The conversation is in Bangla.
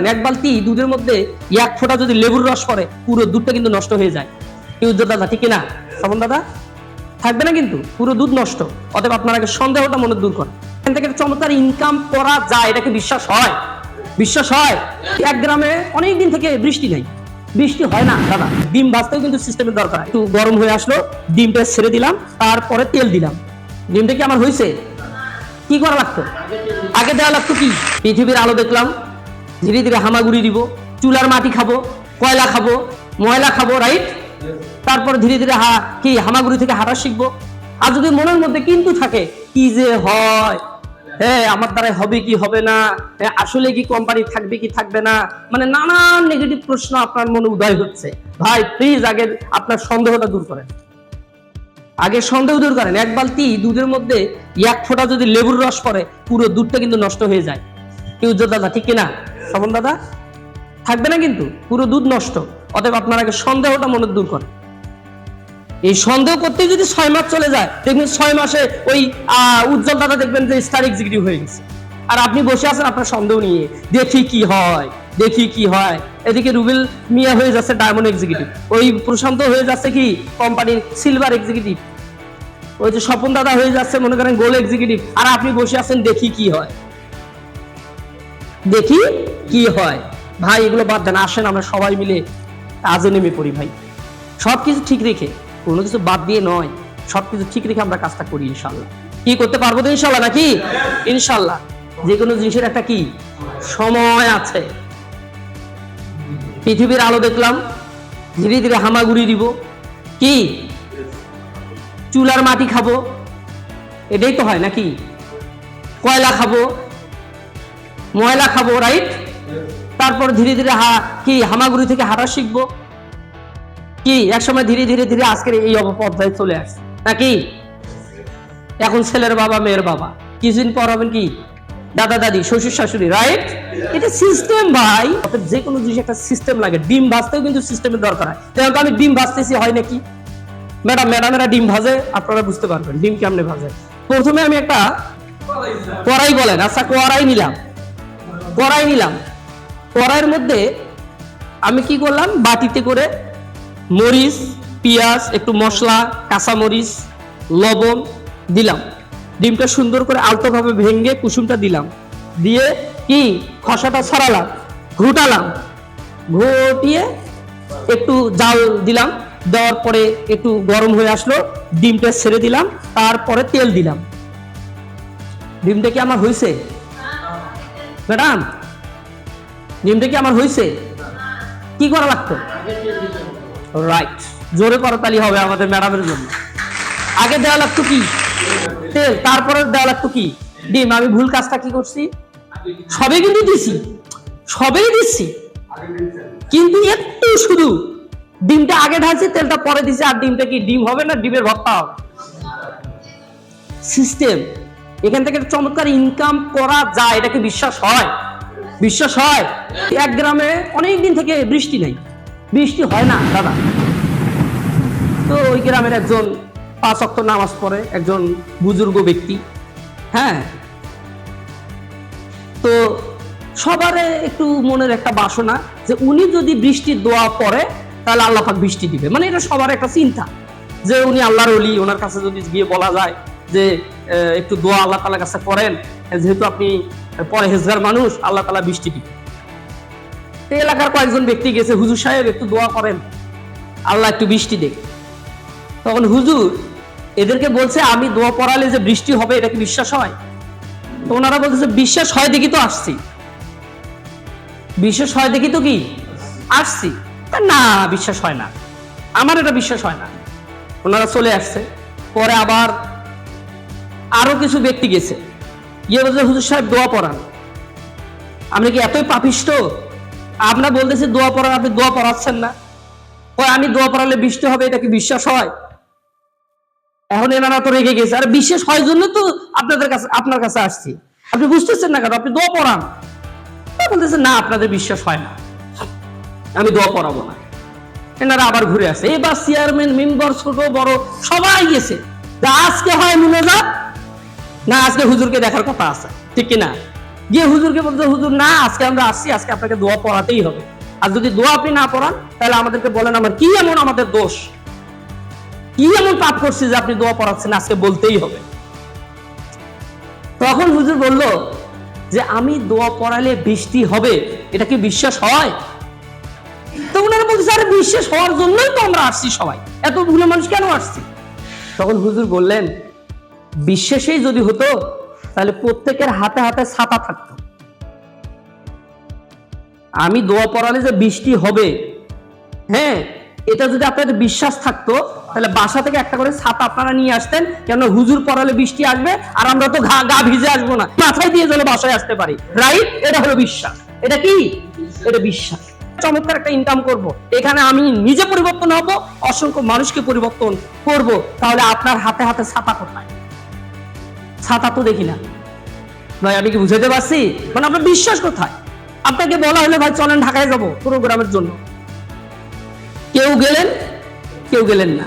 করেন এক বালতি দুধের মধ্যে এক ফোঁটা যদি লেবুর রস পড়ে, পুরো দুধটা কিন্তু নষ্ট হয়ে যায়। কি উজ্জ্বল দাদা, ঠিক না? শ্রবণ দাদা? থাকবে না কিন্তু? পুরো দুধ নষ্ট। অতএব আপনার আগে সন্দেহটা মনে দূর করেন। এখান থেকে চমৎকার ইনকাম করা যায় এটাকে বিশ্বাস হয়? বিশ্বাস হয়? এক গ্রামে অনেক দিন থেকে বৃষ্টি নেই। বৃষ্টি হয় না, দাদা। ডিম ভাজতেও কিন্তু সিস্টেমের দরকার। একটু গরম হয়ে আসলো, ডিমটা ছেড়ে দিলাম, তারপরে তেল দিলাম। ডিমটা কি আমার হয়েছে? কি করা লাগতো? আগে দেওয়া লাগতো কি? পৃথিবীর আলো দেখলাম। ধীরে ধীরে হামাগুড়ি দিব চুলার মাটি খাব কয়লা খাব ময়লা খাব রাইট তারপর ধীরে ধীরে হা কি হামাগুড়ি থেকে হাঁটা শিখব। আর যদি মনের মধ্যে কিন্তু থাকে কি যে হয়? হ্যাঁ আমার দ্বারা হবে কি হবে না? হ্যাঁ, আসলে কি কোম্পানি থাকবে কি থাকবে না? মানে নানান নেগেটিভ প্রশ্ন আপনার মনে উদয় হচ্ছে। ভাই প্লিজ আগে আপনার সন্দেহটা দূর করেন। আগে সন্দেহ দূর করেন। এক বালতি দুধের মধ্যে এক ফোঁটা যদি লেবুর রস পড়ে পুরো দুধটা কিন্তু নষ্ট হয়ে যায়। কেউ দাদা ঠিক কিনা? শ্রবণ দাদা? থাকবে না কিন্তু, পুরো দুধ নষ্ট। অতএব আপনার আগে সন্দেহটা মনে দূর করেন। এই সন্দেহ করতে যদি ছয় মাস চলে যায়, দেখবেন ছয় মাসে ওই উজ্জ্বল দাদা দেখবেন যে স্টার এক্সিকিউটিভ হয়ে গেছে। আর আপনি বসে আছেন আপনার সন্দেহ নিয়ে, দেখি কি হয়, দেখি কি হয়। এদিকে রুবেল মিয়া হয়ে যাচ্ছে ডায়মন্ড এক্সিকিউটিভ ওই প্রশান্ত হয়ে যাচ্ছে কি কোম্পানির সিলভার এক্সিকিউটিভ ওই যে স্বপন দাদা হয়ে যাচ্ছে, মনে করেন গোল এক্সিকিউটিভ আর আপনি বসে আছেন দেখি কি হয়। দেখি কি হয়। ভাই, এগুলো বাদ দেন, আসেন, আমরা সবাই মিলে কাজে নেমে পড়ি ভাই। সব কিছু ঠিক রেখে, কোনো কিছু বাদ দিয়ে নয় সব কিছু ঠিক রেখে আমরা কাজটা করি ইনশাল্লাহ কি করতে পারব তো ইনশাল্লাহ নাকি? ইনশাল্লাহ যে কোনো জিনিসের একটা কি? সময় আছে। পৃথিবীর আলো দেখলাম, ধীরে ধীরে হামাগুড়ি দিব। কি? চুলার মাটি খাব। এটাই তো হয় নাকি? কয়লা খাব। ময়লা খাব রাইট তারপর ধীরে ধীরে হা, কি, হামাগুড়ি থেকে হাঁটা শিখব। কি, একসময় ধীরে ধীরে ধীরে আজকের এই অপপর্যায়ে চলে আসছে। নাকি? এখন ছেলের বাবা, মেয়ের বাবা। কিছুদিন পর হবেন কি? দাদা, দাদি, শ্বশুর, শাশুড়ি রাইট এটা সিস্টেম ভাই। অর্থাৎ যে কোনো জিনিস একটা সিস্টেম লাগে। ডিম ভাজতেও কিন্তু সিস্টেমের দরকার হয়। যেমন আমি ডিম ভাজতেছি, হয় নাকি? ম্যাডাম, ম্যাডামেরা ডিম ভাজে, আপনারা বুঝতে পারবেন ডিম কেমনে ভাজে। প্রথমে আমি একটা কড়াই বলেন। আচ্ছা কড়াই নিলাম। কড়াই নিলাম। কড়াইয়ের মধ্যে আমি কি করলাম? বাটিতে করে মরিচ, পেঁয়াজ, একটু মশলা কাঁচা মরিচ লবণ দিলাম। ডিমটা সুন্দর করে আলতোভাবে ভেঙে কুসুমটা দিলাম। দিয়ে কি? খসাটা ছড়ালাম, ঘুটালাম। ঘুটিয়ে একটু জাল দিলাম। দেওয়ার পরে একটু গরম হয়ে আসলো, ডিমটা ছেড়ে দিলাম। তারপরে তেল দিলাম। ডিমটা কি আমার হয়েছে? ম্যাডাম ডিমটা কি আমার হয়েছে কি করা লাগতো? রাইট জোরে করতালি হবে আমাদের ম্যাডামের জন্য। আগে দেওয়া লাগতো কি? তেল, তারপরে দেওয়া লাগতো কি? ডিম, আমি ভুল কাজটা কি করছি? সবে কিন্তু দিছি। সবেই দিচ্ছি কিন্তু একটু শুধু ডিমটা আগে ঢালছি, তেলটা পরে দিছি, আর ডিমটা কি ডিম হবে না? ডিমের ভর্তা হবে। সিস্টেম এখান থেকে চমৎকার ইনকাম করা যায়, এটাকে বিশ্বাস হয়। বিশ্বাস হয়। এক গ্রামে অনেক দিন থেকে বৃষ্টি নেই। বৃষ্টি হয় না, দাদা। তো ওই গ্রামের একজন পাঁচ অক্ট নামাজ পড়ে, একজন বুজুর্গ ব্যক্তি। হ্যাঁ। তো সবারে একটু মনের একটা বাসনা যে উনি যদি বৃষ্টির দোয়া পড়ে, তাহলে আল্লাহ পাক বৃষ্টি দিবে। মানে এটা সবার একটা চিন্তা। যে উনি আল্লাহর অলি ওনার কাছে যদি গিয়ে বলা যায় যে একটু দোয়া আল্লাহ তালার কাছে করেন যেহেতু আপনি পরে হেজগার মানুষ, আল্লাহ তালা বৃষ্টি দিবে। তো এলাকার কয়েকজন ব্যক্তি গেছে, হুজুর সাহেব একটু দোয়া করেন, আল্লাহ একটু বৃষ্টি দেখ তখন হুজুর এদেরকে বলছে, আমি দোয়া পড়ালে যে বৃষ্টি হবে, এটা কি বিশ্বাস হয়? তো ওনারা বলতেছে, বিশ্বাস হয় দেখি তো আসছি। বিশ্বাস হয় দেখি তো কি? আসছি। না, বিশ্বাস হয় না। আমার এটা বিশ্বাস হয় না। ওনারা চলে আসছে। পরে আবার আরও কিছু ব্যক্তি গেছে। বলছে, হুজুর সাহেব, দোয়া পড়ান। আপনি কি এতই পাপিষ্ট? আপনার বলতেছে, দোয়া পড়ান, আপনি দোয়া পড়াচ্ছেন না। কয় আমি দোয়া পড়ালে বৃষ্টি হবে, এটা কি বিশ্বাস হয়? এখন এনারা তো রেগে গেছে। আর, বিশ্বাস হয় জন্য তো আপনাদের কাছে, আপনার কাছে আসছি। আপনি বুঝতেছেন না কেন? আপনি দোয়া পড়ান। বলতেছে, না, আপনাদের বিশ্বাস হয় না। আমি দোয়া পড়াবো না। এনারা আবার ঘুরে আসে। এবার চেয়ারম্যান মেম্বার ছোট, বড়, সবাই গেছে। আজকে হয় মুনাজাত না, আজকে হুজুরকে দেখার কথা আছে। ঠিক কিনা? গিয়ে হুজুরকে বলতে হুজুর, না, আজকে আমরা আসছি, আজকে আপনাকে দোয়া পড়াতেই হবে। আর যদি দোয়া আপনি না পড়ান, তাহলে আমাদেরকে বলেন, আমার কি এমন আমাদের দোষ? কি এমন পাপ করছি যে আপনি দোয়া পড়াচ্ছেন, আজকে বলতেই হবে? তখন হুজুর বলল, যে আমি দোয়া পড়ালে বৃষ্টি হবে, এটা কি বিশ্বাস হয়? তো ওনারা বলছে, আরে, বিশ্বাস হওয়ার জন্যই তো আমরা আসছি সবাই। এতগুলো মানুষ কেন আসছি? তখন হুজুর বললেন বিশ্বাসেই যদি হতো, তাহলে প্রত্যেকের হাতে হাতে ছাতা থাকতো। আমি দোয়া পড়ালে যে বৃষ্টি হবে হ্যাঁ এটা যদি আপনাদের বিশ্বাস থাকতো, তাহলে বাসা থেকে একটা করে ছাতা আপনারা নিয়ে আসতেন কেন হুজুর পড়ালে বৃষ্টি আসবে, আর আমরা তো ঘা, গা ভিজে আসব না। মাথায় দিয়ে যেন বাসায় আসতে পারি। রাইট এটা হলো বিশ্বাস। এটা কি? এটা বিশ্বাস। চমৎকার একটা ইনকাম করব। এখানে আমি নিজে পরিবর্তন হব, অসংখ্য মানুষকে পরিবর্তন করব। তাহলে আপনার হাতে হাতে ছাতা কোথায়? ছাতা তো দেখি না। ভাই আমি কি বুঝাতে পারছি? মানে আপনার বিশ্বাস কোথায়? আপনাকে বলা হলে ভাই চলেন ঢাকায় যাব প্রোগ্রামের জন্য। কেউ গেলেন? কেউ গেলেন না।